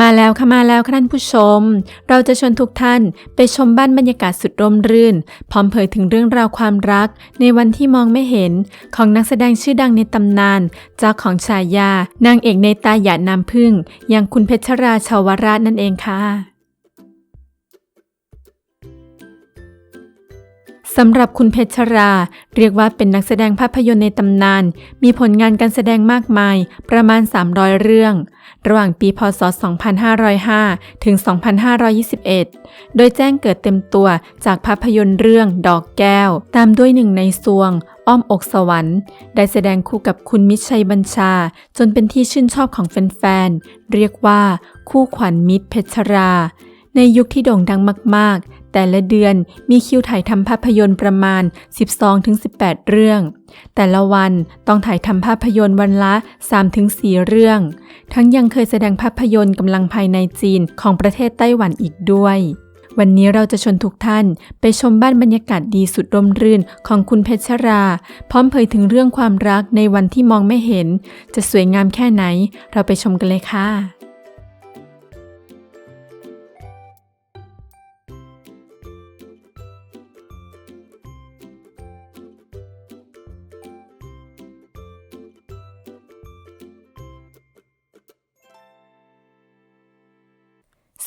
มาแล้วค่ะมาแล้วค่ะท่านผู้ชม เราจะชวนทุกท่านไปชมบ้านบรรยากาศสุดร่มรื่น พร้อมเผยถึงเรื่องราวความรัก ในวันที่มองไม่เห็นของนักแสดงชื่อดังในตำนานเจ้าของฉายา นางเอกในตาหยาดน้ำพึ่งอย่างคุณเพชรราชาวราชนั่นเองค่ะ สำหรับคุณเพชรรา เรียกว่าเป็นนักแสดงภาพยนตร์ในตำนาน มีผลงานการแสดงมากมาย ประมาณ 300 เรื่อง ระหว่างปีพศ 2505 ถึง 2521 โดยแจ้งเกิดเต็มตัวจากภาพยนตร์เรื่องดอกแก้ว ตามด้วยหนึ่งในซวง อ้อมอกสวรรค์ ได้แสดงคู่กับคุณมิชัยบัญชา จนเป็นที่ชื่นชอบของแฟนๆ เรียกว่าคู่ขวัญมิตรเพชรรา ในยุคที่โด่งดังมากๆ แต่ละเดือนมีคิวถ่ายทำภาพยนตร์ประมาณ 12-18 เรื่อง แต่ละวันต้องถ่ายทำภาพยนตร์วันละ 3-4 เรื่อง ทั้งยังเคยแสดงภาพยนตร์กำลังภายในจีนของประเทศไต้หวันอีกด้วย วันนี้เราจะชวนทุกท่านไปชมบ้านบรรยากาศดีสุดร่มรื่นของคุณเพชรรา พร้อมเผยถึงเรื่องความรักในวันที่มองไม่เห็น จะสวยงามแค่ไหน เราไปชมกันเลยค่ะ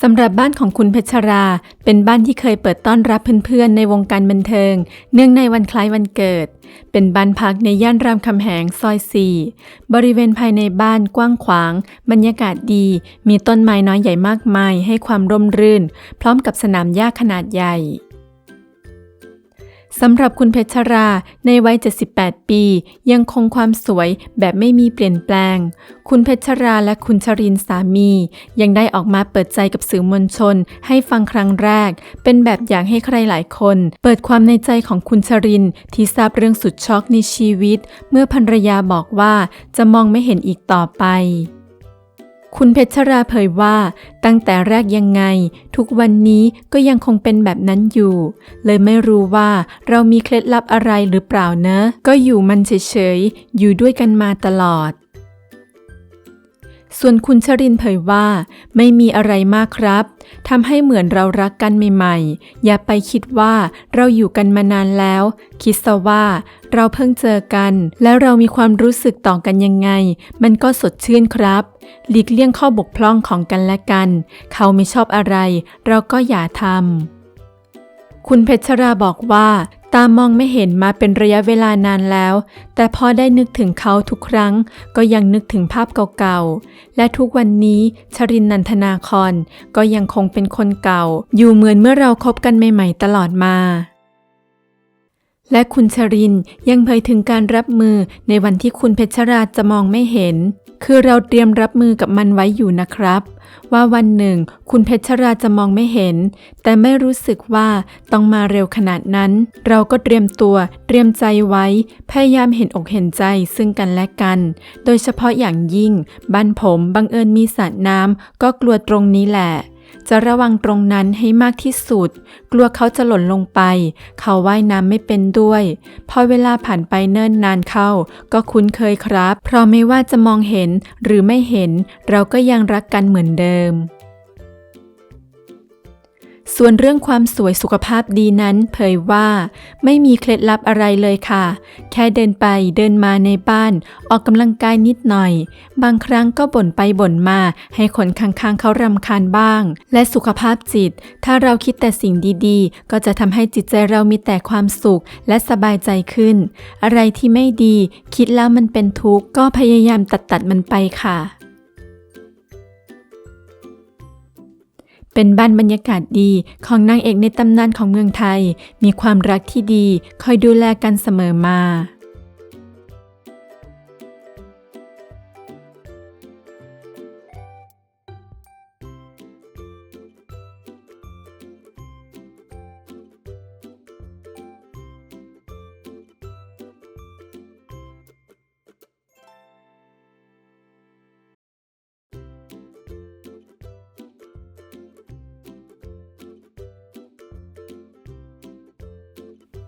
สำหรับบ้านของคุณเพชรรา เป็นบ้านที่เคยเปิดต้อนรับเพื่อนๆ ในวงการบันเทิง เนื่องในวันคล้ายวันเกิด เป็นบ้านพักในย่านรามคำแหงซอย 4 บริเวณภายในบ้านกว้างขวาง บรรยากาศดี มีต้นไม้น้อยใหญ่มากมายให้ความร่มรื่น พร้อมกับสนามหญ้าขนาดใหญ่ สำหรับคุณเพชรราในวัย 78 ปี ยังคงความสวยแบบไม่มีเปลี่ยนแปลง คุณเพชรราและคุณชรินสามี ยังได้ออกมาเปิดใจกับสื่อมวลชน ให้ฟังครั้งแรก เป็นแบบอย่างให้ใครหลายคน เปิดความในใจของคุณชรินที่ทราบเรื่องสุดช็อกในชีวิต เมื่อภรรยาบอกว่าจะมองไม่เห็นอีกต่อไป คุณเพชรราเผยว่า ตั้งแต่แรกยังไง ทุกวันนี้ก็ยังคงเป็นแบบนั้นอยู่ เลยไม่รู้ว่าเรามีเคล็ดลับอะไรหรือเปล่านะ ก็อยู่มันเฉยๆ อยู่ด้วยกันมาตลอด ส่วนคุณชรินเผยว่า ไม่มีอะไรมากครับทำให้เหมือนเรารักกันใหม่ๆ อย่าไปคิดว่าเราอยู่กันมานานแล้ว คิดซะว่าเราเพิ่งเจอกัน แล้วเรามีความรู้สึกต่อกันยังไง มันก็สดชื่นครับ หลีกเลี่ยงข้อบกพร่องของกันและกัน เขาไม่ชอบอะไร เราก็อย่าทำคุณเพชรราบอกว่า ตามองไม่เห็นมาเป็นระยะเวลานานแล้ว แต่พอได้นึกถึงเขาทุกครั้ง ก็ยังนึกถึงภาพเก่าๆ และทุกวันนี้ชรินนันทนาคอนก็ยังคงเป็นคนเก่า อยู่เหมือนเมื่อเราคบกันใหม่ๆตลอดมา และคุณชรินยังเผยถึงการรับมือในวันที่คุณเพชรราจะมองไม่เห็น คือเราเตรียมรับมือกับมันไว้อยู่นะครับ ว่าวันหนึ่ง คุณเพชรราจะมองไม่เห็น แต่ไม่รู้สึกว่าต้องมาเร็วขนาดนั้น เราก็เตรียมตัว เตรียมใจไว้ พยายามเห็นอกเห็นใจซึ่งกันและกัน โดยเฉพาะอย่างยิ่ง บ้านผมบังเอิญมีสระน้ำก็กลัวตรงนี้แหละ จะระวังตรงนั้นให้มากที่สุด กลัวเขาจะหล่นลงไป เขาว่ายน้ำไม่เป็นด้วย พอเวลาผ่านไปเนิ่นนานเข้า ก็คุ้นเคยครับ เพราะไม่ว่าจะมองเห็นหรือไม่เห็น เราก็ยังรักกันเหมือนเดิม ส่วนเรื่องความสวยสุขภาพดีนั้นเผยว่า ไม่มีเคล็ดลับอะไรเลยค่ะ แค่เดินไปเดินมาในบ้าน ออกกำลังกายนิดหน่อย บางครั้งก็บ่นไปบ่นมา ให้คนข้างๆเขารำคาญบ้าง และสุขภาพจิต ถ้าเราคิดแต่สิ่งดีๆ ก็จะทำให้จิตใจเรามีแต่ความสุขและสบายใจขึ้น อะไรที่ไม่ดี คิดแล้วมันเป็นทุกข์ก็พยายามตัดตัดๆมันไปค่ะ เป็นบ้านบรรยากาศดีของนางเอกในตำนานของเมืองไทย มีความรักที่ดี คอยดูแลกันเสมอมา